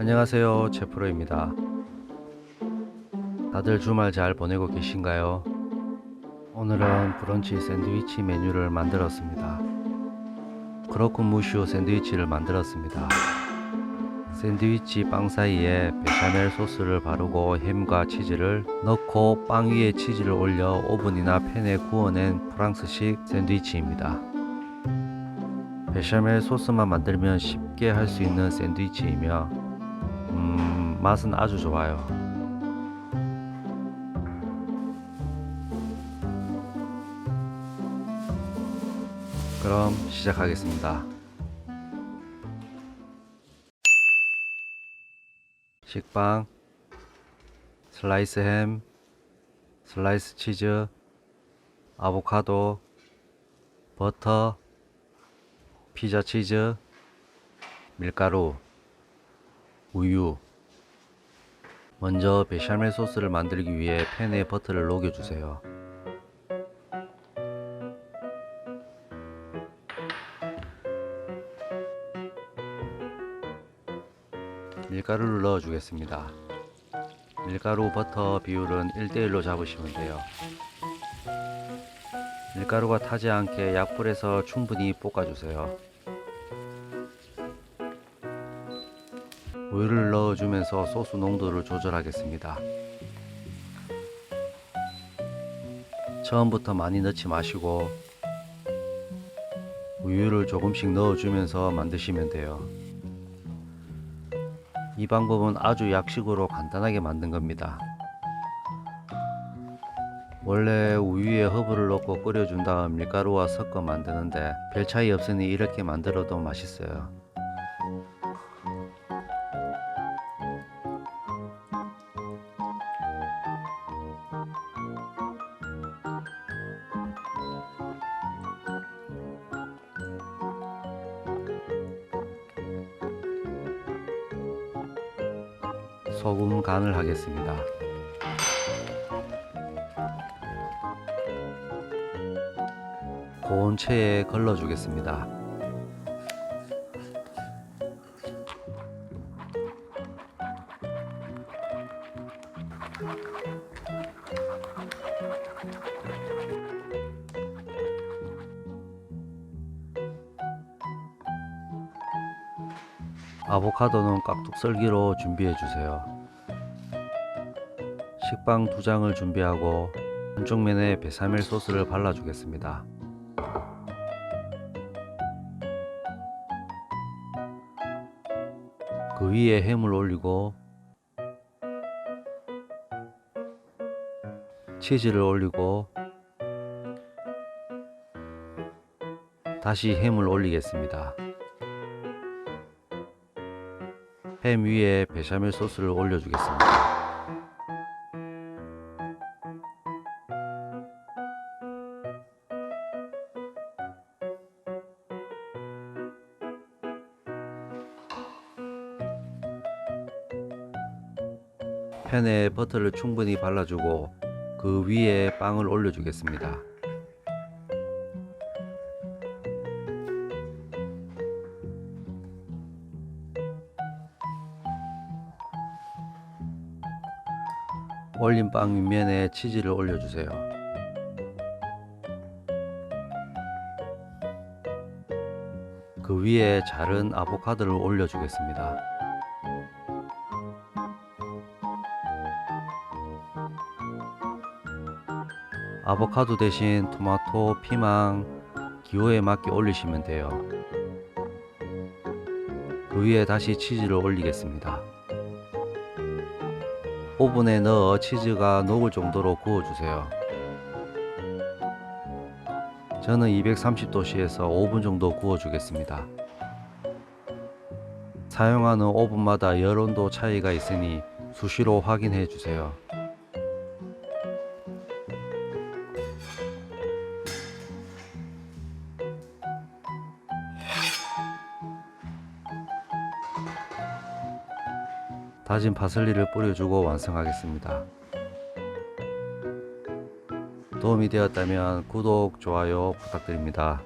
안녕하세요. 제프로입니다. 다들 주말 잘 보내고 계신가요? 오늘은 브런치 샌드위치 메뉴를 만들었습니다. 크로큰 무쇼 샌드위치를 만들었습니다. 샌드위치 빵 사이에 베샤멜 소스를 바르고 햄과 치즈를 넣고 빵 위에 치즈를 올려 오븐이나 팬에 구워낸 프랑스식 샌드위치입니다. 베샤멜 소스만 만들면 쉽게 할 수 있는 샌드위치이며 음, 맛은 아주 좋아요. 그럼 시작하겠습니다. 식빵, 슬라이스 햄, 슬라이스 치즈, 아보카도, 버터, 피자 치즈, 밀가루, 우유. 먼저 베샤멜 소스를 만들기 위해 팬에 버터를 녹여주세요. 밀가루를 넣어주겠습니다. 밀가루 버터 비율은 1대1로 잡으시면 돼요. 밀가루가 타지 않게 약불에서 충분히 볶아주세요. 우유를 넣어주면서 소스 농도를 조절하겠습니다. 처음부터 많이 넣지 마시고 우유를 조금씩 넣어주면서 만드시면 돼요. 이 방법은 아주 약식으로 간단하게 만든 겁니다. 원래 우유에 허브를 넣고 끓여준 다음 밀가루와 섞어 만드는데 별 차이 없으니 이렇게 만들어도 맛있어요. 소금 간을 하겠습니다. 고온 체에 걸러 주겠습니다. 아보카도는 깍둑 썰기로 준비해 주세요. 식빵 두 장을 준비하고 한쪽 면에 베사멜 소스를 발라 주겠습니다. 그 위에 햄을 올리고 치즈를 올리고 다시 햄을 올리겠습니다. 햄 위에 베샤멜 소스를 올려주겠습니다. 팬에 버터를 충분히 발라주고 그 위에 빵을 올려주겠습니다. 올린 빵 윗면에 치즈를 올려주세요. 그 위에 자른 아보카도를 올려주겠습니다. 아보카도 대신 토마토, 피망, 기호에 맞게 올리시면 돼요. 그 위에 다시 치즈를 올리겠습니다. 오븐에 넣어 치즈가 녹을 정도로 구워주세요. 저는 230도씨에서 5분 정도 구워주겠습니다. 사용하는 오븐마다 열 온도 차이가 있으니 수시로 확인해 주세요. 다진 파슬리를 뿌려주고 완성하겠습니다. 도움이 되었다면 구독, 좋아요 부탁드립니다.